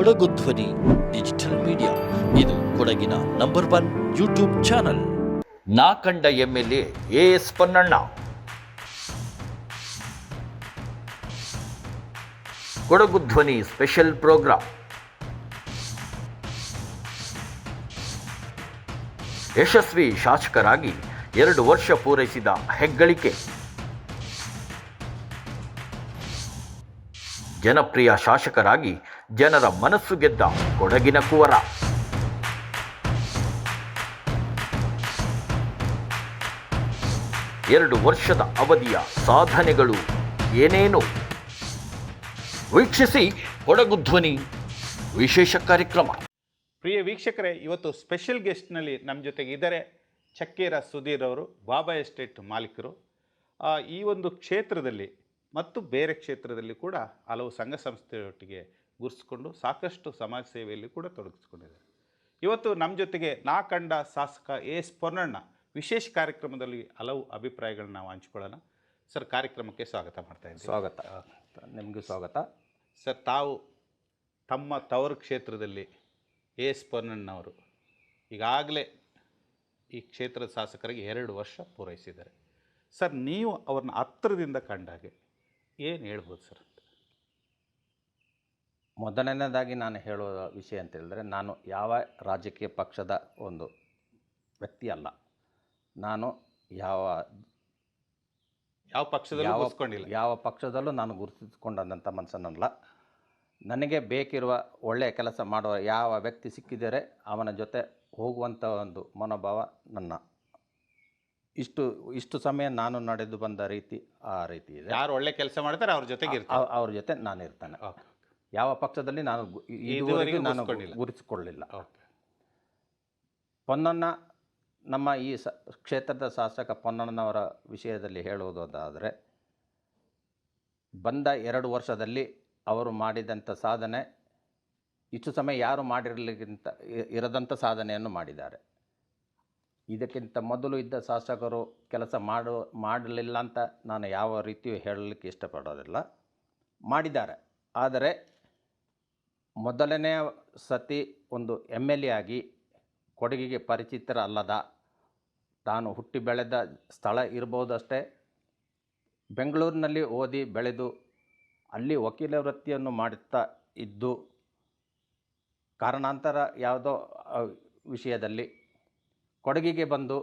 ಕೊಡಗು ಧ್ವನಿ, digital media. ಇದು ಕೊಡಗಿನ ನಂಬರ್ ಒನ್ ಯೂಟ್ಯೂಬ್ ಚಾನಲ್. ನಾ ಕಂಡ M L A S Ponnanna. Kodagu Dhwani special program. ಯಶಸ್ವಿ ಶಾಸಕರಾಗಿ ಎರಡು ವರ್ಷ ಪೂರೈಸಿದ ಹೆಗ್ಗಳಿಕೆ. ಜನಪ್ರಿಯ ಶಾಸಕರಾಗಿ ಜನರ ಮನಸ್ಸು ಗೆದ್ದ ಕೊಡಗಿನ ಕುವರ. ಎರಡು ವರ್ಷದ ಅವಧಿಯ ಸಾಧನೆಗಳು ಏನೇನು? ವೀಕ್ಷಿಸಿ ಕೊಡಗು ಧ್ವನಿ ವಿಶೇಷ ಕಾರ್ಯಕ್ರಮ. ಪ್ರಿಯ ವೀಕ್ಷಕರೇ, ಇವತ್ತು ಸ್ಪೆಷಲ್ ಗೆಸ್ಟ್ನಲ್ಲಿ ನಮ್ಮ ಜೊತೆಗೆ ಇದ್ದಾರೆ ಚಕ್ಕೇರ ಸುಧೀರ್ ಅವರು, ಬಾಬಾ ಎಸ್ಟೇಟ್ ಮಾಲೀಕರು. ಈ ಒಂದು ಕ್ಷೇತ್ರದಲ್ಲಿ ಮತ್ತು ಬೇರೆ ಕ್ಷೇತ್ರದಲ್ಲಿ ಕೂಡ ಹಲವು ಸಂಘ ಸಂಸ್ಥೆಯೊಟ್ಟಿಗೆ ಗುರುತಿಸ್ಕೊಂಡು ಸಾಕಷ್ಟು ಸಮಾಜ ಸೇವೆಯಲ್ಲಿ ಕೂಡ ತೊಡಗಿಸ್ಕೊಂಡಿದ್ದಾರೆ. ಇವತ್ತು ನಮ್ಮ ಜೊತೆಗೆ ನಾ ಕಂಡ ಶಾಸಕ ಎ ಎಸ್ ಪೊನ್ನಣ್ಣ ವಿಶೇಷ ಕಾರ್ಯಕ್ರಮದಲ್ಲಿ ಹಲವು ಅಭಿಪ್ರಾಯಗಳನ್ನ ನಾವು ಹಂಚ್ಕೊಳ್ಳೋಣ. ಸರ್ ಕಾರ್ಯಕ್ರಮಕ್ಕೆ ಸ್ವಾಗತ ಮಾಡ್ತಾ ಇದ್ದೀನಿ ಸ್ವಾಗತ. ನಿಮಗೂ ಸ್ವಾಗತ. ಸರ್ ತಾವು ತಮ್ಮ ತವರು ಕ್ಷೇತ್ರದಲ್ಲಿ ಎ ಎಸ್ ಪೊನ್ನಣ್ಣವರು ಈಗಾಗಲೇ ಈ ಕ್ಷೇತ್ರದ ಶಾಸಕರಿಗೆ ಎರಡು ವರ್ಷ ಪೂರೈಸಿದ್ದಾರೆ. ಸರ್ ನೀವು ಅವ್ರನ್ನ ಹತ್ತಿರದಿಂದ ಕಂಡಾಗೆ ಏನು ಹೇಳ್ಬೋದು ಸರ್? ಮೊದಲನೇದಾಗಿ ನಾನು ಹೇಳುವ ವಿಷಯ ಅಂತ ಹೇಳಿದ್ರೆ ನಾನು ಯಾವ ರಾಜಕೀಯ ಪಕ್ಷದ ಒಂದು ವ್ಯಕ್ತಿ ಅಲ್ಲ. ನಾನು ಯಾವ ಯಾವ ಪಕ್ಷದಲ್ಲೂ ಯಾವ ಯಾವ ಪಕ್ಷದಲ್ಲೂ ನಾನು ಗುರುತಿಸಿಕೊಂಡಂಥ ಮನಸ್ಸನ್ನಲ್ಲ. ನನಗೆ ಬೇಕಿರುವ ಒಳ್ಳೆಯ ಕೆಲಸ ಮಾಡುವ ಯಾವ ವ್ಯಕ್ತಿ ಸಿಕ್ಕಿದರೆ ಅವನ ಜೊತೆ ಹೋಗುವಂಥ ಒಂದು ಮನೋಭಾವ ನನ್ನ. ಇಷ್ಟು ಇಷ್ಟು ಸಮಯ ನಾನು ನಡೆದು ಬಂದ ರೀತಿ ಆ ರೀತಿ ಇದೆ. ಯಾರು ಒಳ್ಳೆ ಕೆಲಸ ಮಾಡ್ತಾರೆ ಅವ್ರ ಜೊತೆಗೆ ಅವ್ರ ಜೊತೆ ನಾನು ಇರ್ತಾನೆ ಓಕೆ. ಯಾವ ಪಕ್ಷದಲ್ಲಿ ನಾನು ಗು- ಇದುವರೆಗೂ ನಾನು ಓಕೆ. ಪೊನ್ನಣ್ಣ ನಮ್ಮ ಈ ಸ ಕ್ಷೇತ್ರದ ಶಾಸಕ ಪೊನ್ನಣ್ಣನವರ ವಿಷಯದಲ್ಲಿ ಹೇಳುವುದಾದರೆ ಬಂದ ಎರಡು ವರ್ಷದಲ್ಲಿ ಅವರು ಮಾಡಿದಂಥ ಸಾಧನೆ ಇಷ್ಟು ಸಮಯ ಯಾರು ಮಾಡಿರಲಿಕ್ಕಿಂತ ಇ- ಇರದಂಥ ಸಾಧನೆಯನ್ನು ಮಾಡಿದ್ದಾರೆ. ಇದಕ್ಕಿಂತ ಮೊದಲು ಇದ್ದ ಶಾಸಕರು ಕೆಲಸ ಮಾಡು ಮಾಡಲಿಲ್ಲ ಅಂತ ನಾನು ಯಾವ ರೀತಿಯೂ ಹೇಳಲಿಕ್ಕೆ ಇಷ್ಟಪಡೋದಿಲ್ಲ. ಮಾಡಿದ್ದಾರೆ. ಆದರೆ ಮೊದಲನೇ ಸತಿ ಒಂದು ಎಂ ಎಲ್ ಎ ಆಗಿ ಕೊಡಗಿಗೆ ಪರಿಚಿತರಲ್ಲದ ತಾನು ಹುಟ್ಟಿ ಬೆಳೆದ ಸ್ಥಳ ಇರ್ಬೋದಷ್ಟೇ. ಬೆಂಗಳೂರಿನಲ್ಲಿ ಓದಿ ಬೆಳೆದು ಅಲ್ಲಿ ವಕೀಲ ವೃತ್ತಿಯನ್ನು ಮಾಡುತ್ತಾ ಇದ್ದು ಕಾರಣಾಂತರ ಯಾವುದೋ ವಿಷಯದಲ್ಲಿ ಕೊಡಗಿಗೆ ಬಂದು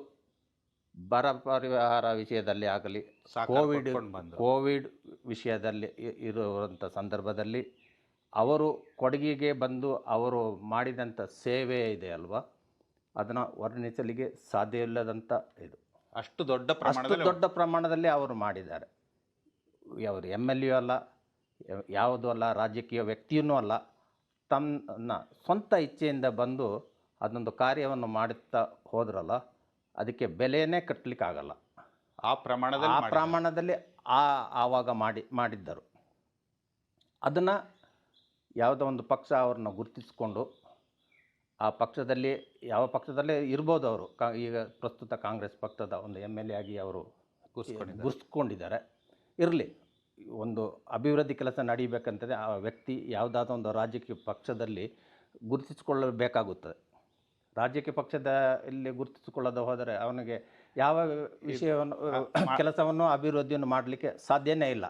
ಬರ ಪರಿಹಾರ ವಿಷಯದಲ್ಲಿ ಆಗಲಿ ಕೋವಿಡ್ ಕೋವಿಡ್ ವಿಷಯದಲ್ಲಿ ಇರುವಂಥ ಸಂದರ್ಭದಲ್ಲಿ ಅವರು ಕೊಡಗಿಗೆ ಬಂದು ಅವರು ಮಾಡಿದಂಥ ಸೇವೆ ಇದೆ ಅಲ್ವಾ? ಅದನ್ನು ವರ್ಣಿಸಲಿಕ್ಕೆ ಸಾಧ್ಯ ಇಲ್ಲದಂಥ ಇದು. ಅಷ್ಟು ದೊಡ್ಡ ಅಷ್ಟು ದೊಡ್ಡ ಪ್ರಮಾಣದಲ್ಲಿ ಅವರು ಮಾಡಿದ್ದಾರೆ. ಅವರು ಎಂ ಎಲ್ ಎ ಅಲ್ಲ ಯ- ಯಾವುದೂ ಅಲ್ಲ ರಾಜಕೀಯ ವ್ಯಕ್ತಿಯೂ ಅಲ್ಲ ತನ್ನ ಸ್ವಂತ ಇಚ್ಛೆಯಿಂದ ಬಂದು ಅದೊಂದು ಕಾರ್ಯವನ್ನು ಮಾಡುತ್ತಾ ಹೋದ್ರಲ್ಲ ಅದಕ್ಕೆ ಬೆಲೆಯೇ ಕಟ್ಟಲಿಕ್ಕಾಗಲ್ಲ ಆ ಪ್ರಮಾಣದಲ್ಲಿ ಆ ಪ್ರಮಾಣದಲ್ಲಿ ಆ ಆವಾಗ ಮಾಡಿ ಮಾಡಿದ್ದರು. ಅದನ್ನು ಯಾವುದೋ ಒಂದು ಪಕ್ಷ ಅವ್ರನ್ನ ಗುರುತಿಸಿಕೊಂಡು ಆ ಪಕ್ಷದಲ್ಲಿ ಯಾವ ಪಕ್ಷದಲ್ಲೇ ಇರ್ಬೋದು ಅವರು ಕಾ ಈಗ ಪ್ರಸ್ತುತ ಕಾಂಗ್ರೆಸ್ ಪಕ್ಷದ ಒಂದು ಎಂ ಎಲ್ ಎ ಆಗಿ ಅವರು ಗುರ್ಸ್ಕೊಂಡಿದ್ದಾರೆ. ಇರಲಿ ಒಂದು ಅಭಿವೃದ್ಧಿ ಕೆಲಸ ನಡೀಬೇಕಂತಂದರೆ ಆ ವ್ಯಕ್ತಿ ಯಾವುದಾದ ಒಂದು ರಾಜಕೀಯ ಪಕ್ಷದಲ್ಲಿ ಗುರುತಿಸಿಕೊಳ್ಳಬೇಕಾಗುತ್ತದೆ. ರಾಜಕೀಯ ಪಕ್ಷದ ಇಲ್ಲಿ ಗುರುತಿಸಿಕೊಳ್ಳದೆ ಹೋದರೆ ಅವನಿಗೆ ಯಾವ ವಿಷಯವನ್ನು ಕೆಲಸವನ್ನು ಅಭಿವೃದ್ಧಿಯನ್ನು ಮಾಡಲಿಕ್ಕೆ ಸಾಧ್ಯನೇ ಇಲ್ಲ.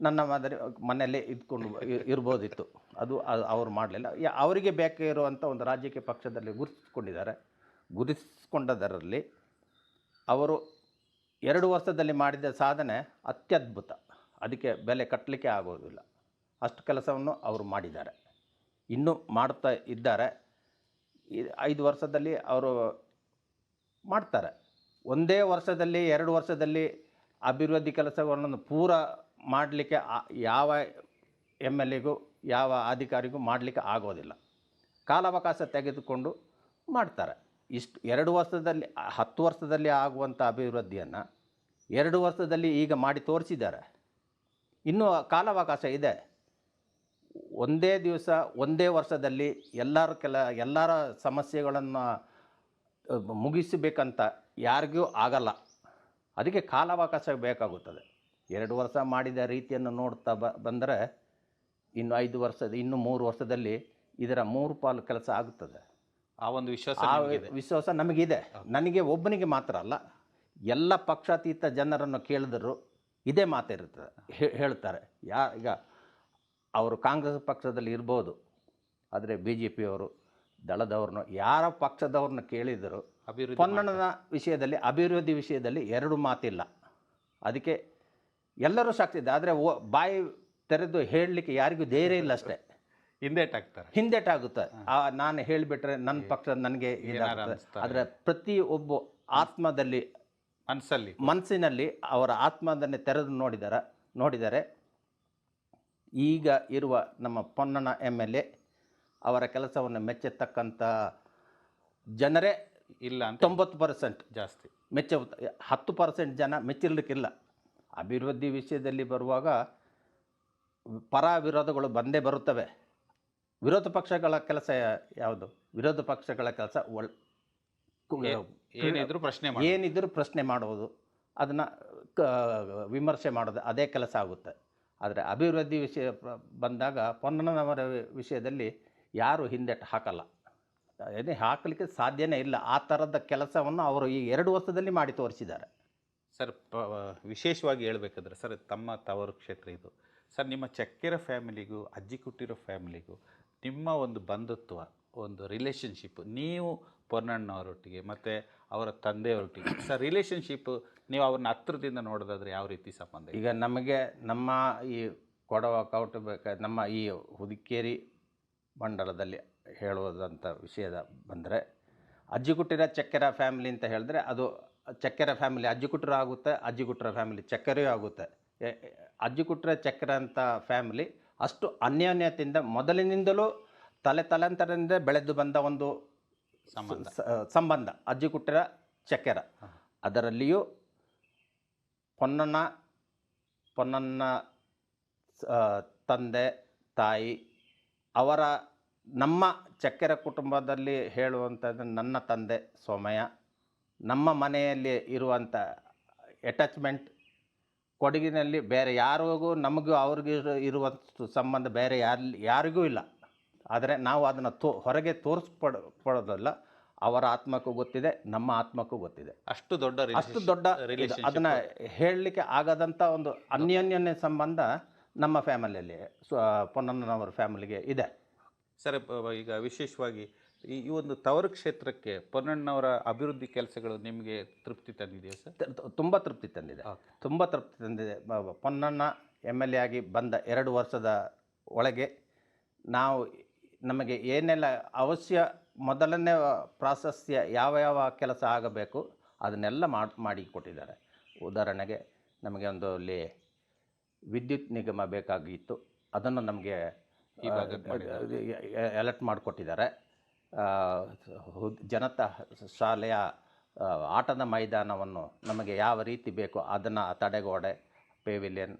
ನನ್ನ ಮಾದರಿ ಮನೆಯಲ್ಲೇ ಇದ್ಕೊಂಡು ಇರ್ಬೋದಿತ್ತು. ಅದು ಅವರು ಮಾಡಲಿಲ್ಲ. ಅವರಿಗೆ ಬೇಕಾಗಿರುವಂಥ ಒಂದು ರಾಜಕೀಯ ಪಕ್ಷದಲ್ಲಿ ಗುರುತಿಸಿಕೊಂಡಿದ್ದಾರೆ. ಗುರುತಿಸ್ಕೊಂಡದರಲ್ಲಿ ಅವರು ಎರಡು ವರ್ಷದಲ್ಲಿ ಮಾಡಿದ ಸಾಧನೆ ಅತ್ಯದ್ಭುತ. ಅದಕ್ಕೆ ಬೆಲೆ ಕಟ್ಟಲಿಕ್ಕೆ ಆಗೋದಿಲ್ಲ. ಅಷ್ಟು ಕೆಲಸವನ್ನು ಅವರು ಮಾಡಿದ್ದಾರೆ. ಇನ್ನೂ ಮಾಡ್ತಾ ಇದ್ದಾರೆ. ಐದು ವರ್ಷದಲ್ಲಿ ಅವರು ಮಾಡ್ತಾರೆ. ಒಂದೇ ವರ್ಷದಲ್ಲಿ, ಎರಡು ವರ್ಷದಲ್ಲಿ ಅಭಿವೃದ್ಧಿ ಕೆಲಸಗಳನ್ನು ಪೂರ ಮಾಡಲಿಕ್ಕೆ ಯಾವ ಎಂ ಎಲ್ ಎಗೂ ಯಾವ ಅಧಿಕಾರಿಗೂ ಮಾಡಲಿಕ್ಕೆ ಆಗೋದಿಲ್ಲ. ಕಾಲಾವಕಾಶ ತೆಗೆದುಕೊಂಡು ಮಾಡ್ತಾರೆ. ಇಷ್ಟು ಎರಡು ವರ್ಷದಲ್ಲಿ, ಹತ್ತು ವರ್ಷದಲ್ಲಿ ಆಗುವಂಥ ಅಭಿವೃದ್ಧಿಯನ್ನು ಎರಡು ವರ್ಷದಲ್ಲಿ ಈಗ ಮಾಡಿ ತೋರಿಸಿದ್ದಾರೆ. ಇನ್ನೂ ಕಾಲಾವಕಾಶ ಇದೆ. ಒಂದೇ ದಿವಸ, ಒಂದೇ ವರ್ಷದಲ್ಲಿ ಎಲ್ಲರ ಕೆಲ, ಎಲ್ಲರ ಸಮಸ್ಯೆಗಳನ್ನು ಮುಗಿಸಬೇಕಂತ ಯಾರಿಗೂ ಆಗಲ್ಲ. ಅದಕ್ಕೆ ಕಾಲಾವಕಾಶ ಬೇಕಾಗುತ್ತದೆ. ಎರಡು ವರ್ಷ ಮಾಡಿದ ರೀತಿಯನ್ನು ನೋಡ್ತಾ ಬ, ಬಂದರೆ ಇನ್ನು ಐದು ವರ್ಷದ ಇನ್ನು ಮೂರು ವರ್ಷದಲ್ಲಿ ಇದರ ಮೂರು ಪಾಲು ಕೆಲಸ ಆಗುತ್ತದೆ. ಆ ಒಂದು ವಿಶ್ವಾಸ ಆ. ವಿಶ್ವಾಸ ನಮಗಿದೆ. ನನಗೆ ಒಬ್ಬನಿಗೆ ಮಾತ್ರ ಅಲ್ಲ ಎಲ್ಲ ಪಕ್ಷಾತೀತ ಜನರನ್ನು ಕೇಳಿದ್ರು ಇದೇ ಮಾತಿರುತ್ತದೆ ಹೇಳ್ತಾರೆ. ಯಾ ಈಗ ಅವರು ಕಾಂಗ್ರೆಸ್ ಪಕ್ಷದಲ್ಲಿ ಇರ್ಬೋದು ಆದರೆ ಬಿ ಜೆ ಪಿಯವರು ದಳದವ್ರನ್ನ ಯಾರ ಪಕ್ಷದವ್ರನ್ನ ಕೇಳಿದರು ಅಭಿವೃದ್ಧಿ ಪೊನ್ನಣದ ವಿಷಯದಲ್ಲಿ ಅಭಿವೃದ್ಧಿ ವಿಷಯದಲ್ಲಿ ಎರಡು ಮಾತಿಲ್ಲ. ಅದಕ್ಕೆ ಎಲ್ಲರೂ ಸಾಕ್ತಿದ್ದೆ ಆದರೆ ಓ ಬಾಯಿ ತೆರೆದು ಹೇಳಲಿಕ್ಕೆ ಯಾರಿಗೂ ಧೈರ್ಯ ಇಲ್ಲ ಅಷ್ಟೇ. ಹಿಂದೇಟಾಗ್ತಾರೆ ಹಿಂದೇಟಾಗುತ್ತೆ ಆ ನಾನು ಹೇಳಿಬಿಟ್ರೆ ನನ್ನ ಪಕ್ಷ ನನಗೆ. ಆದರೆ ಪ್ರತಿ ಒಬ್ಬ ಆತ್ಮದಲ್ಲಿ ಮನಸ್ಸಲ್ಲಿ ಮನಸ್ಸಿನಲ್ಲಿ ಅವರ ಆತ್ಮದನ್ನೇ ತೆರೆದು ನೋಡಿದಾರ ನೋಡಿದರೆ ಈಗ ಇರುವ ನಮ್ಮ ಪೊನ್ನಣ ಎಂ ಎಲ್ ಎ ಅವರ ಕೆಲಸವನ್ನು ಮೆಚ್ಚತಕ್ಕಂಥ ಜನರೇ ಇಲ್ಲ ಅಂತ ತೊಂಬತ್ತು ಪರ್ಸೆಂಟ್. ಜಾಸ್ತಿ. ಮೆಚ್ಚ ಹತ್ತು ಪರ್ಸೆಂಟ್ ಜನ ಮೆಚ್ಚಿರ್ಲಿಕ್ಕಿಲ್ಲ. ಅಭಿವೃದ್ಧಿ ವಿಷಯದಲ್ಲಿ ಬರುವಾಗ ಪರ ವಿರೋಧಗಳು ಬಂದೇ ಬರುತ್ತವೆ. ವಿರೋಧ ಪಕ್ಷಗಳ ಕೆಲಸ ಯಾವುದು? ವಿರೋಧ ಪಕ್ಷಗಳ ಕೆಲಸ ಒಳ್ ಏನಿದ್ರು ಪ್ರಶ್ನೆ ಏನಿದ್ರು ಪ್ರಶ್ನೆ ಮಾಡುವುದು. ಅದನ್ನು ಕ ವಿಮರ್ಶೆ ಮಾಡೋದು ಅದೇ ಕೆಲಸ ಆಗುತ್ತೆ. ಆದರೆ ಅಭಿವೃದ್ಧಿ ವಿಷಯ ಬಂದಾಗ ಪೊನ್ನನವರ ವಿಷಯದಲ್ಲಿ ಯಾರು ಹಿಂದೆಟ್ಟು ಹಾಕಲ್ಲ. ಏನೇ ಹಾಕಲಿಕ್ಕೆ ಸಾಧ್ಯನೇ ಇಲ್ಲ. ಆ ಥರದ ಕೆಲಸವನ್ನು ಅವರು ಈ ಎರಡು ವರ್ಷದಲ್ಲಿ ಮಾಡಿ ತೋರಿಸಿದ್ದಾರೆ. ಸರ್ ವಿಶೇಷವಾಗಿ ಹೇಳಬೇಕಾದ್ರೆ ಸರ್ ತಮ್ಮ ತವರು ಕ್ಷೇತ್ರ ಇದು. ಸರ್, ನಿಮ್ಮ ಚಕ್ಕೆರ ಫ್ಯಾಮಿಲಿಗೂ, ಅಜ್ಜಿ ಕುಟ್ಟಿರೋ ಫ್ಯಾಮಿಲಿಗೂ, ನಿಮ್ಮ ಒಂದು ಬಂಧುತ್ವ, ಒಂದು ರಿಲೇಷನ್ಶಿಪ್, ನೀವು ಪೊನ್ನಣ್ಣವರೊಟ್ಟಿಗೆ ಮತ್ತು ಅವರ ತಂದೆಯವರೊಟ್ಟಿಗೆ, ಸರ್, ರಿಲೇಷನ್ಶಿಪ್ ನೀವು ಅವ್ರನ್ನ ಹತ್ರದಿಂದ ನೋಡೋದಾದ್ರೆ ಯಾವ ರೀತಿ ಸಂಬಂಧ ಈಗ ನಮಗೆ ನಮ್ಮ ಈ ಕೊಡವ ಕೌಟುಂಬಿಕ ನಮ್ಮ ಈ ಹುದಿಕೇರಿ ಮಂಡಲದಲ್ಲಿ ಹೇಳುವುದಂಥ ವಿಷಯದ ಬಂದರೆ ಅಜ್ಜಿಗುಟ್ಟಿರ ಚಕ್ಕೆರ ಫ್ಯಾಮಿಲಿ ಅಂತ ಹೇಳಿದ್ರೆ ಅದು ಚಕ್ಕೆರ ಫ್ಯಾಮಿಲಿ ಅಜ್ಜಿಗುಟ್ರ ಆಗುತ್ತೆ ಅಜ್ಜಿಗುಟ್ರ ಫ್ಯಾಮಿಲಿ ಚಕ್ಕೆರೆಯೂ ಆಗುತ್ತೆ. ಎ- ಚಕ್ರ ಅಂತ ಫ್ಯಾಮಿಲಿ ಅಷ್ಟು ಅನ್ಯೋನ್ಯತೆಯಿಂದ ಮೊದಲಿನಿಂದಲೂ ತಲೆ ತಲಾಂತರದಿಂದ ಬೆಳೆದು ಬಂದ ಒಂದು ಸಂಬಂಧ. ಸಂಬಂಧ ಅಜ್ಜಿಗುಟ್ಟಿರ ಚಕ್ಕೆರ. ಅದರಲ್ಲಿಯೂ ಪೊನ್ನಣ್ಣ ಪೊನ್ನಣ್ಣ ತಂದೆ ತಾಯಿ ಅವರ ನಮ್ಮ ಚಕ್ಕೆರ ಕುಟುಂಬದಲ್ಲಿ ಹೇಳುವಂಥದ್ದು ನನ್ನ ತಂದೆ ಸೋಮಯ್ಯ. ನಮ್ಮ ಮನೆಯಲ್ಲಿ ಇರುವಂಥ ಅಟ್ಯಾಚ್ಮೆಂಟ್ ಕೊಡಗಿನಲ್ಲಿ ಬೇರೆ ಯಾರಿಗೂ ನಮಗೂ ಅವ್ರಿಗೂ ಇರೋ- ಇರುವಷ್ಟು ಸಂಬಂಧ ಬೇರೆ ಯಾರು ಯಾರಿಗೂ ಇಲ್ಲ. ಆದರೆ ನಾವು ಅದನ್ನು ತೋ ಹೊರಗೆ ತೋರಿಸ್ಪಡ ಪಡೋದಲ್ಲ ಅವರ ಆತ್ಮಕ್ಕೂ ಗೊತ್ತಿದೆ ನಮ್ಮ ಆತ್ಮಕ್ಕೂ ಗೊತ್ತಿದೆ. ಅಷ್ಟು ದೊಡ್ಡ ಅಷ್ಟು ದೊಡ್ಡ ಅದನ್ನ ಹೇಳಲಿಕ್ಕೆ ಆಗದಂಥ ಒಂದು ಅನ್ಯೋನ್ಯನ್ಯ ಸಂಬಂಧ ನಮ್ಮ ಫ್ಯಾಮಿಲಿಯಲ್ಲಿ ಸೊ ಪೊನ್ನಣ್ಣನವರ ಫ್ಯಾಮಿಲಿಗೆ ಇದೆ. ಸರ್ ಈಗ ವಿಶೇಷವಾಗಿ ಈ ಒಂದು ತವರು ಕ್ಷೇತ್ರಕ್ಕೆ ಪೊನ್ನಣ್ಣವರ ಅಭಿವೃದ್ಧಿ ಕೆಲಸಗಳು ನಿಮಗೆ ತೃಪ್ತಿ ತಂದಿದೆಯಾ ಸರ್ ತುಂಬ ತೃಪ್ತಿ ತಂದಿದೆ. ತುಂಬ ತೃಪ್ತಿ ತಂದಿದೆ ಪೊನ್ನಣ್ಣ ಎಂ ಎಲ್ ಎ ಆಗಿ ಬಂದ ಎರಡು ವರ್ಷದ ಒಳಗೆ ನಾವು ನಮಗೆ ಏನೆಲ್ಲ ಅವಶ್ಯ ಮೊದಲನೇ ಪ್ರಾಶಸ್ತ್ಯ ಯಾವ ಯಾವ ಕೆಲಸ ಆಗಬೇಕು ಅದನ್ನೆಲ್ಲ ಮಾಡಿ ಮಾಡಿ ಕೊಟ್ಟಿದ್ದಾರೆ ಉದಾಹರಣೆಗೆ ನಮಗೆ ಒಂದು ಅಲ್ಲಿ ವಿದ್ಯುತ್ ನಿಗಮ ಬೇಕಾಗಿತ್ತು ಅದನ್ನು ನಮಗೆ ಅಲರ್ಟ್ ಮಾಡಿಕೊಟ್ಟಿದ್ದಾರೆ ಜನತಾ ಶಾಲೆಯ ಆಟದ ಮೈದಾನವನ್ನು ನಮಗೆ ಯಾವ ರೀತಿ ಬೇಕೋ ಅದನ್ನು ತಡೆಗೋಡೆ ಪೇವಿಲಿಯನ್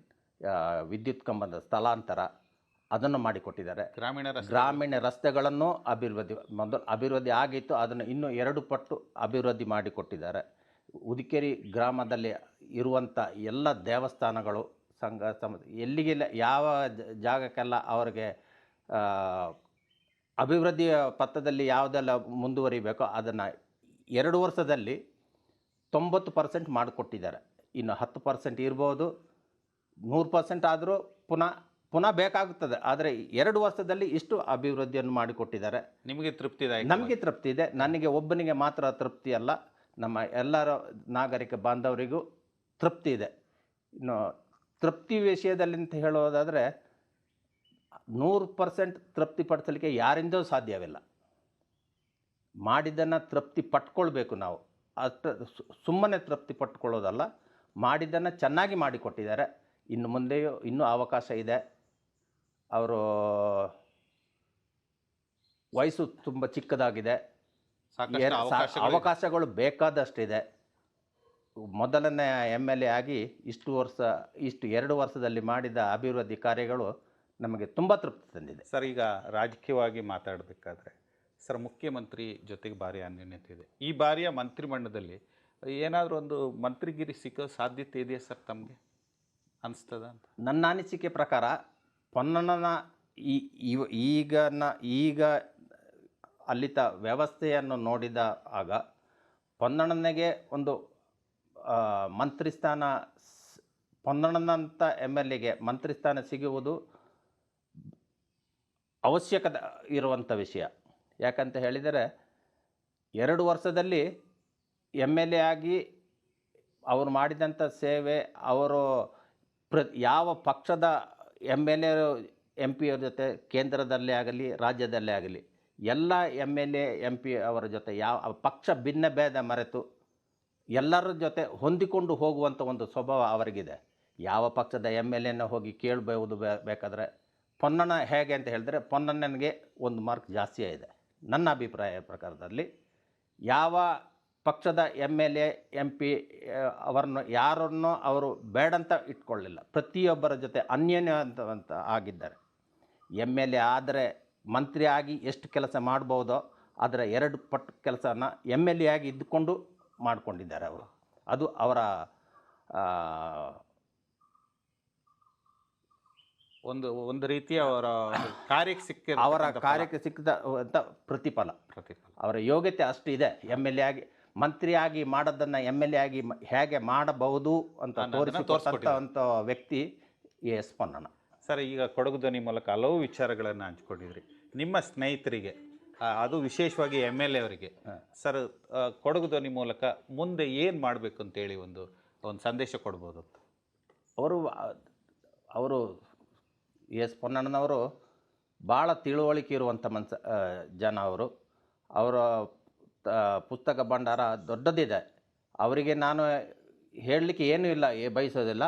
ವಿದ್ಯುತ್ ಕಂಬದ ಸ್ಥಳಾಂತರ ಅದನ್ನು ಮಾಡಿಕೊಟ್ಟಿದ್ದಾರೆ. ಗ್ರಾಮೀಣ ಗ್ರಾಮೀಣ ರಸ್ತೆಗಳನ್ನು ಅಭಿವೃದ್ಧಿ ಮೊದಲು ಅಭಿವೃದ್ಧಿ ಆಗಿತ್ತು ಅದನ್ನು ಇನ್ನೂ ಎರಡು ಪಟ್ಟು ಅಭಿವೃದ್ಧಿ ಮಾಡಿಕೊಟ್ಟಿದ್ದಾರೆ. ಉದಿಕೇರಿ ಗ್ರಾಮದಲ್ಲಿ ಇರುವಂಥ ಎಲ್ಲ ದೇವಸ್ಥಾನಗಳು ಸಂಘ ಸಮ ಎಲ್ಲಿಗೆಲ್ಲ ಯಾವ ಜಾಗಕ್ಕೆಲ್ಲ ಅವರಿಗೆ ಅಭಿವೃದ್ಧಿಯ ಪಥದಲ್ಲಿ ಯಾವುದೆಲ್ಲ ಮುಂದುವರಿಬೇಕೋ ಅದನ್ನು ಎರಡು ವರ್ಷದಲ್ಲಿ ತೊಂಬತ್ತು ಪರ್ಸೆಂಟ್ ಮಾಡಿಕೊಟ್ಟಿದ್ದಾರೆ. ಇನ್ನು ಹತ್ತು ಪರ್ಸೆಂಟ್ ಇರ್ಬೋದು ನೂರು ಪರ್ಸೆಂಟ್ ಆದರೂ ಪುನಃ ಪುನಃ ಬೇಕಾಗುತ್ತದೆ. ಆದರೆ ಎರಡು ವರ್ಷದಲ್ಲಿ ಇಷ್ಟು ಅಭಿವೃದ್ಧಿಯನ್ನು ಮಾಡಿಕೊಟ್ಟಿದ್ದಾರೆ. ನಿಮಗೆ ತೃಪ್ತಿ ಇದೆ ನಮಗೆ ತೃಪ್ತಿ ಇದೆ. ನನಗೆ ಒಬ್ಬನಿಗೆ ಮಾತ್ರ ತೃಪ್ತಿ ಅಲ್ಲ. ನಮ್ಮ ಎಲ್ಲರ ನಾಗರಿಕ ಬಾಂಧವರಿಗೂ ತೃಪ್ತಿ ಇದೆ. ಇನ್ನು ತೃಪ್ತಿ ವಿಷಯದಲ್ಲಿ ಅಂತ ಹೇಳೋದಾದರೆ ನೂರು ಪರ್ಸೆಂಟ್ ತೃಪ್ತಿ ಪಡಿಸಲಿಕ್ಕೆ ಯಾರಿಂದೂ ಸಾಧ್ಯವಿಲ್ಲ. ಮಾಡಿದ್ದನ್ನು ತೃಪ್ತಿ ಪಟ್ಕೊಳ್ಬೇಕು ನಾವು. ಅಷ್ಟು ಸುಮ್ಮನೆ ತೃಪ್ತಿ ಪಟ್ಕೊಳ್ಳೋದಲ್ಲ ಮಾಡಿದ್ದನ್ನು ಚೆನ್ನಾಗಿ ಮಾಡಿಕೊಟ್ಟಿದ್ದಾರೆ. ಇನ್ನು ಮುಂದೆಯೂ ಇನ್ನೂ ಅವಕಾಶ ಇದೆ. ಅವರು ವಯಸ್ಸು ತುಂಬ ಚಿಕ್ಕದಾಗಿದೆ. ಅವಕಾಶಗಳು ಬೇಕಾದಷ್ಟಿದೆ. ಮೊದಲನೇ ಎಂ ಎಲ್ ಎ ಆಗಿ ಇಷ್ಟು ವರ್ಷ ಇಷ್ಟು ಎರಡು ವರ್ಷದಲ್ಲಿ ಮಾಡಿದ ಅಭಿವೃದ್ಧಿ ಕಾರ್ಯಗಳು ನಮಗೆ ತುಂಬ ತೃಪ್ತಿ ತಂದಿದೆ. ಸರ್ ಈಗ ರಾಜಕೀಯವಾಗಿ ಮಾತಾಡಬೇಕಾದ್ರೆ ಸರ್ ಮುಖ್ಯಮಂತ್ರಿ ಜೊತೆಗೆ ಭಾರಿ ಅನ್ಯೋನ್ಯತೆ ಇದೆ. ಈ ಬಾರಿಯ ಮಂತ್ರಿಮಂಡಲದಲ್ಲಿ ಏನಾದರೂ ಒಂದು ಮಂತ್ರಿಗಿರಿ ಸಿಕ್ಕೋ ಸಾಧ್ಯತೆ ಇದೆಯಾ ಸರ್ ತಮಗೆ? ಅನಿಸ್ತದ ಅಂತ? ನನ್ನ ಅನಿಸಿಕೆ ಪ್ರಕಾರ ಪೊನ್ನಣ್ಣನ ಈ ಇವ- ಈಗ ನ ಈಗ ಅಲ್ಲಿತ ವ್ಯವಸ್ಥೆಯನ್ನು ನೋಡಿದ ಆಗ ಪೊನ್ನಣ್ಣನಿಗೆ ಒಂದು ಮಂತ್ರಿ ಸ್ಥಾನ ಪೊನ್ನಣ್ಣನಂಥ ಎಂ ಎಲ್ ಎಗೆ ಮಂತ್ರಿ ಸ್ಥಾನ ಸಿಗುವುದು ಅವಶ್ಯಕತೆ ಇರುವಂಥ ವಿಷಯ. ಯಾಕಂತ ಹೇಳಿದರೆ, ಎರಡು ವರ್ಷದಲ್ಲಿ ಎಂ ಎಲ್ ಎ ಆಗಿ ಅವರು ಮಾಡಿದಂಥ ಸೇವೆ, ಅವರು ಪ್ರ, ಯಾವ ಪಕ್ಷದ ಎಂ ಎಲ್ ಎ ಎಂ ಪಿಯವ್ರ ಜೊತೆ, ಕೇಂದ್ರದಲ್ಲೇ ಆಗಲಿ, ರಾಜ್ಯದಲ್ಲೇ ಆಗಲಿ, ಎಲ್ಲ M L A M P ಅವರ ಜೊತೆ ಯಾವ, ಪಕ್ಷ ಭಿನ್ನ ಭೇದ ಮರೆತು ಎಲ್ಲರ ಜೊತೆ ಹೊಂದಿಕೊಂಡು ಹೋಗುವಂಥ ಒಂದು ಸ್ವಭಾವ ಅವರಿಗಿದೆ. ಯಾವ ಪಕ್ಷದ ಎಂ ಎಲ್ ಎನ ಹೋಗಿ ಕೇಳಬಹುದು ಬೇಕಾದರೆ ಪೊನ್ನಣ್ಣ ಹೇಗೆ ಅಂತ ಹೇಳಿದ್ರೆ ಪೊನ್ನಣ್ಣನಿಗೆ ಒಂದು ಮಾರ್ಕ್ ಜಾಸ್ತಿ ಇದೆ ನನ್ನ ಅಭಿಪ್ರಾಯ ಪ್ರಕಾರದಲ್ಲಿ ಯಾವ ಪಕ್ಷದ M L A M P ಅವರನ್ನು ಯಾರನ್ನು ಅವರು ಬೇಡಂತ ಇಟ್ಕೊಳ್ಳಿಲ್ಲ. ಪ್ರತಿಯೊಬ್ಬರ ಜೊತೆ ಅನ್ಯೋನ್ಯ ಅಂತ ಅಂತ ಆಗಿದ್ದಾರೆ. ಎಂ ಎಲ್ ಎ ಆದರೆ ಮಂತ್ರಿ ಆಗಿ ಎಷ್ಟು ಕೆಲಸ ಮಾಡ್ಬೋದೋ ಅದರ ಎರಡು ಪಟ್ಟು ಕೆಲಸನ ಎಂ ಎಲ್ ಎ ಆಗಿ ಇದ್ದುಕೊಂಡು ಮಾಡಿಕೊಂಡಿದ್ದಾರೆ ಅವರು. ಅದು ಅವರ ಆ, ಒಂದು ಒಂದು ರೀತಿಯ ಅವರ ಕಾರ್ಯಕ್ಕೆ ಸಿಕ್ಕ ಅವರ ಕಾರ್ಯಕ್ಕೆ ಸಿಕ್ಕಿದ ಅಂತ ಪ್ರತಿಫಲ. ಪ್ರತಿಫಲ. ಅವರ ಯೋಗ್ಯತೆ ಅಷ್ಟು ಇದೆ. ಎಂ ಎಲ್ ಎ ಆಗಿ ಮಂತ್ರಿಯಾಗಿ ಮಾಡೋದನ್ನು ಎಂ ಎಲ್ ಎ ಆಗಿ ಹೇಗೆ ಮಾಡಬಹುದು ಅಂತ ತೋರಿಸಿ ತೋರಿಸಿಕೊಟ್ಟಂಥ ವ್ಯಕ್ತಿ ಎ ಎಸ್ ಪೊನ್ನಣ್ಣ. ಸರ್ ಈಗ ಕೊಡಗು ಧ್ವನಿ ಮೂಲಕ ಹಲವು ವಿಚಾರಗಳನ್ನು ಹಂಚ್ಕೊಂಡಿದ್ರಿ. ನಿಮ್ಮ ಸ್ನೇಹಿತರಿಗೆ ಅದು ವಿಶೇಷವಾಗಿ ಎಂ ಎಲ್ ಎ ಅವರಿಗೆ ಸರ್ ಕೊಡಗು ಧ್ವನಿ ಮೂಲಕ ಮುಂದೆ ಏನು ಮಾಡಬೇಕು ಅಂತೇಳಿ ಒಂದು ಒಂದು ಸಂದೇಶ ಕೊಡ್ಬೋದು ಅವರು ಅವರು ಎಸ್ ಪೊನ್ನಣ್ಣನವರು ಭಾಳ ತಿಳುವಳಿಕೆ ಇರುವಂಥ ಮನ್ಸ ಜನ ಅವರು. ಅವರ ಪುಸ್ತಕ ಭಂಡಾರ ದೊಡ್ಡದಿದೆ. ಅವರಿಗೆ ನಾನು ಹೇಳಲಿಕ್ಕೆ ಏನೂ ಇಲ್ಲ, ಏ, ಬಯಸೋದಿಲ್ಲ.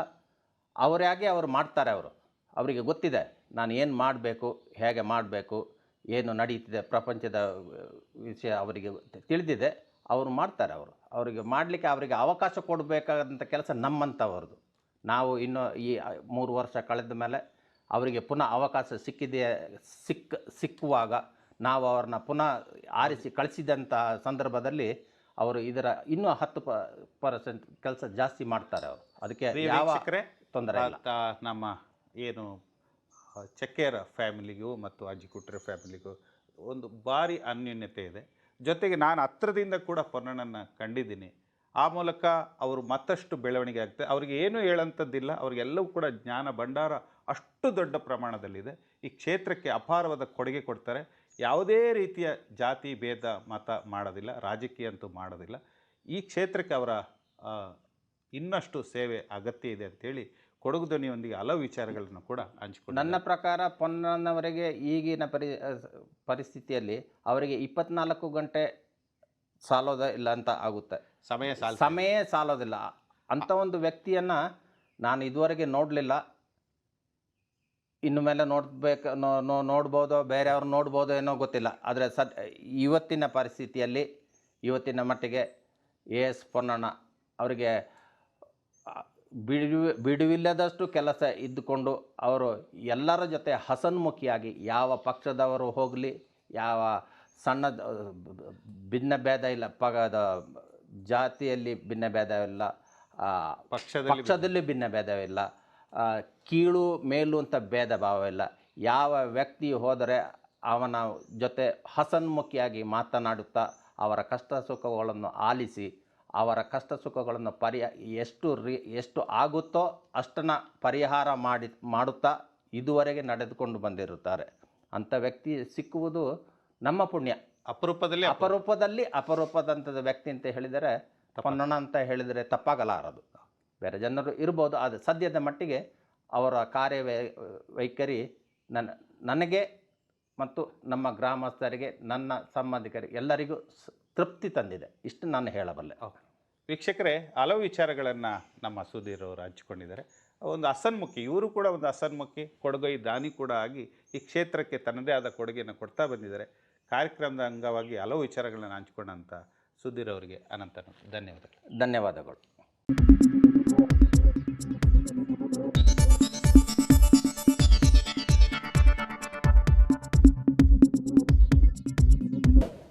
ಅವರಾಗೆ ಅವರು ಮಾಡ್ತಾರೆ ಅವರು? ಅವರಿಗೆ ಗೊತ್ತಿದೆ, ನಾನು ಏನು ಮಾಡಬೇಕು, ಹೇಗೆ ಮಾಡಬೇಕು, ಏನು ನಡೀತಿದೆ ಪ್ರಪಂಚದ ವಿಷಯ ಅವರಿಗೆ ತಿಳಿದಿದೆ. ಅವರು ಮಾಡ್ತಾರೆ ಅವರು. ಅವರಿಗೆ ಮಾಡಲಿಕ್ಕೆ ಅವರಿಗೆ ಅವಕಾಶ ಕೊಡಬೇಕಾದಂಥ ಕೆಲಸ ನಮ್ಮಂಥವ್ರದ್ದು. ನಾವು ಇನ್ನು ಈ ಮೂರು ವರ್ಷ ಕಳೆದ ಮೇಲೆ ಅವರಿಗೆ ಪುನಃ ಅವಕಾಶ ಸಿಕ್ಕಿದೆ ಸಿಕ್ಕ ಸಿಕ್ಕುವಾಗ ನಾವು ಅವ್ರನ್ನ ಪುನಃ ಆರಿಸಿ ಕಳಿಸಿದಂಥ ಸಂದರ್ಭದಲ್ಲಿ ಅವರು ಇದರ ಇನ್ನೂ ಹತ್ತು ಪ ಪರ್ಸೆಂಟ್ ಕೆಲಸ ಜಾಸ್ತಿ ಮಾಡ್ತಾರೆ ಅವರು. ಅದಕ್ಕೆ ಯಾವ ತೊಂದರೆ ನಮ್ಮ ಏನು ಚಕ್ಕೇರ ಫ್ಯಾಮಿಲಿಗೂ ಮತ್ತು ಅಜ್ಜಿಕುಟ್ರೆ ಫ್ಯಾಮಿಲಿಗೂ ಒಂದು ಭಾರಿ ಅನ್ಯೂನ್ಯತೆ ಇದೆ. ಜೊತೆಗೆ ನಾನು ಹತ್ರದಿಂದ ಕೂಡ ಪೊನ್ನಣ್ಣನ ಕಂಡಿದ್ದೀನಿ. ಆ ಮೂಲಕ ಅವರು ಮತ್ತಷ್ಟು ಬೆಳವಣಿಗೆ ಆಗ್ತದೆ ಅವ್ರಿಗೆ ಏನೂ ಹೇಳೋಂಥದ್ದಿಲ್ಲ ಅವ್ರಿಗೆಲ್ಲವೂ ಕೂಡ ಜ್ಞಾನ ಭಂಡಾರ ಅಷ್ಟು ದೊಡ್ಡ ಪ್ರಮಾಣದಲ್ಲಿದೆ. ಈ ಕ್ಷೇತ್ರಕ್ಕೆ ಅಪಾರವಾದ ಕೊಡುಗೆ ಕೊಡ್ತಾರೆ. ಯಾವುದೇ ರೀತಿಯ ಜಾತಿ ಭೇದ ಮತ ಮಾಡೋದಿಲ್ಲ. ರಾಜಕೀಯ ಅಂತೂ ಮಾಡೋದಿಲ್ಲ. ಈ ಕ್ಷೇತ್ರಕ್ಕೆ ಅವರ ಇನ್ನಷ್ಟು ಸೇವೆ ಅಗತ್ಯ ಇದೆ ಅಂತೇಳಿ ಕೊಡಗು ಧ್ವನಿಯೊಂದಿಗೆ ಹಲವು ವಿಚಾರಗಳನ್ನು ಕೂಡ ಹಂಚಿಕೊಂಡು ನನ್ನ ಪ್ರಕಾರ ಪೊನ್ನವರೆಗೆ ಈಗಿನ ಪರಿ ಪರಿಸ್ಥಿತಿಯಲ್ಲಿ ಅವರಿಗೆ ಇಪ್ಪತ್ನಾಲ್ಕು ಗಂಟೆ ಸಾಲೋದ ಇಲ್ಲ ಅಂತ ಆಗುತ್ತೆ. ಸಮಯ ಸಾಲ ಸಮಯ ಸಾಲೋದಿಲ್ಲ. ಅಂಥ ಒಂದು ವ್ಯಕ್ತಿಯನ್ನು ನಾನು ಇದುವರೆಗೆ ನೋಡಲಿಲ್ಲ. ಇನ್ನು ಮೇಲೆ ನೋಡ್ಬೇಕು ನೋಡ್ಬೋದೋ ಬೇರೆಯವ್ರು ನೋಡ್ಬೋದು ಏನೋ ಗೊತ್ತಿಲ್ಲ. ಆದರೆ ಸದ್ ಇವತ್ತಿನ ಪರಿಸ್ಥಿತಿಯಲ್ಲಿ ಇವತ್ತಿನ ಮಟ್ಟಿಗೆ ಎ ಎಸ್ ಪೊನ್ನಣ್ಣ ಅವರಿಗೆ ಬಿಡುವಿ ಬಿಡುವಿಲ್ಲದಷ್ಟು ಕೆಲಸ ಇದ್ದುಕೊಂಡು ಅವರು ಎಲ್ಲರ ಜೊತೆ ಹಸನ್ಮುಖಿಯಾಗಿ ಯಾವ ಪಕ್ಷದವರು ಹೋಗಲಿ ಯಾವ ಸಣ್ಣ ಭಿನ್ನ ಭೇದ ಇಲ್ಲ ಪಗದ ಜಾತಿಯಲ್ಲಿ ಭಿನ್ನ ಭೇದವಿಲ್ಲ ಪಕ್ಷದಲ್ಲಿ ಭಿನ್ನ ಭೇದವಿಲ್ಲ ಕೀಳು ಮೇಲು ಅಂತ ಭೇದ ಭಾವವಿಲ್ಲ ಯಾವ ವ್ಯಕ್ತಿ ಹೋದರೆ ಅವನ ಜೊತೆ ಹಸನ್ಮುಖಿಯಾಗಿ ಮಾತನಾಡುತ್ತಾ ಅವರ ಕಷ್ಟ ಸುಖಗಳನ್ನು ಆಲಿಸಿ ಅವರ ಕಷ್ಟ ಸುಖಗಳನ್ನು ಪರಿಹ ಎಷ್ಟು ರಿ ಎಷ್ಟು ಆಗುತ್ತೋ ಅಷ್ಟನ್ನು ಪರಿಹಾರ ಮಾಡಿ ಮಾಡುತ್ತಾ ಇದುವರೆಗೆ ನಡೆದುಕೊಂಡು ಬಂದಿರುತ್ತಾರೆ. ಅಂಥ ವ್ಯಕ್ತಿ ಸಿಕ್ಕುವುದು ನಮ್ಮ ಪುಣ್ಯ. ಅಪರೂಪದಲ್ಲಿ ಅಪರೂಪದಲ್ಲಿ ಅಪರೂಪದಂಥದ ವ್ಯಕ್ತಿ ಅಂತ ಹೇಳಿದರೆ ಪೊನ್ನಣ್ಣ ಅಂತ ಹೇಳಿದರೆ ತಪ್ಪಾಗಲಾರದು. ಬೇರೆ ಜನರು ಇರ್ಬೋದು ಆದರೆ ಸದ್ಯದ ಮಟ್ಟಿಗೆ ಅವರ ಕಾರ್ಯ ವೈಖರಿ ನನ್ನ ನನಗೆ ಮತ್ತು ನಮ್ಮ ಗ್ರಾಮಸ್ಥರಿಗೆ ನನ್ನ ಸಂಬಂಧಿಕರಿಗೆ ಎಲ್ಲರಿಗೂ ಸ್- ತೃಪ್ತಿ ತಂದಿದೆ. ಇಷ್ಟು ನಾನು ಹೇಳಬಲ್ಲೆ. ಓಕೆ. ವೀಕ್ಷಕರೇ ಹಲವು ವಿಚಾರಗಳನ್ನು ನಮ್ಮ ಸುಧೀರ್ ಅವರು ಹಂಚಿಕೊಂಡಿದ್ದಾರೆ. ಒಂದು ಅಸನ್ಮುಖಿ ಇವರು ಕೂಡ ಒಂದು ಅಸನ್ಮುಖಿ ಕೊಡುಗೈ ದಾನಿ ಕೂಡ ಆಗಿ ಈ ಕ್ಷೇತ್ರಕ್ಕೆ ತನ್ನದೇ ಆದ ಕೊಡುಗೆಯನ್ನು ಕೊಡ್ತಾ ಬಂದಿದ್ದಾರೆ. ಕಾರ್ಯಕ್ರಮದ ಅಂಗವಾಗಿ ಹಲವು ವಿಚಾರಗಳನ್ನು ಹಂಚಿಕೊಂಡಂಥ ಸುಧೀರ್ ಅವರಿಗೆ ಅನಂತ ಧನ್ಯವಾದಗಳು. ಧನ್ಯವಾದಗಳು.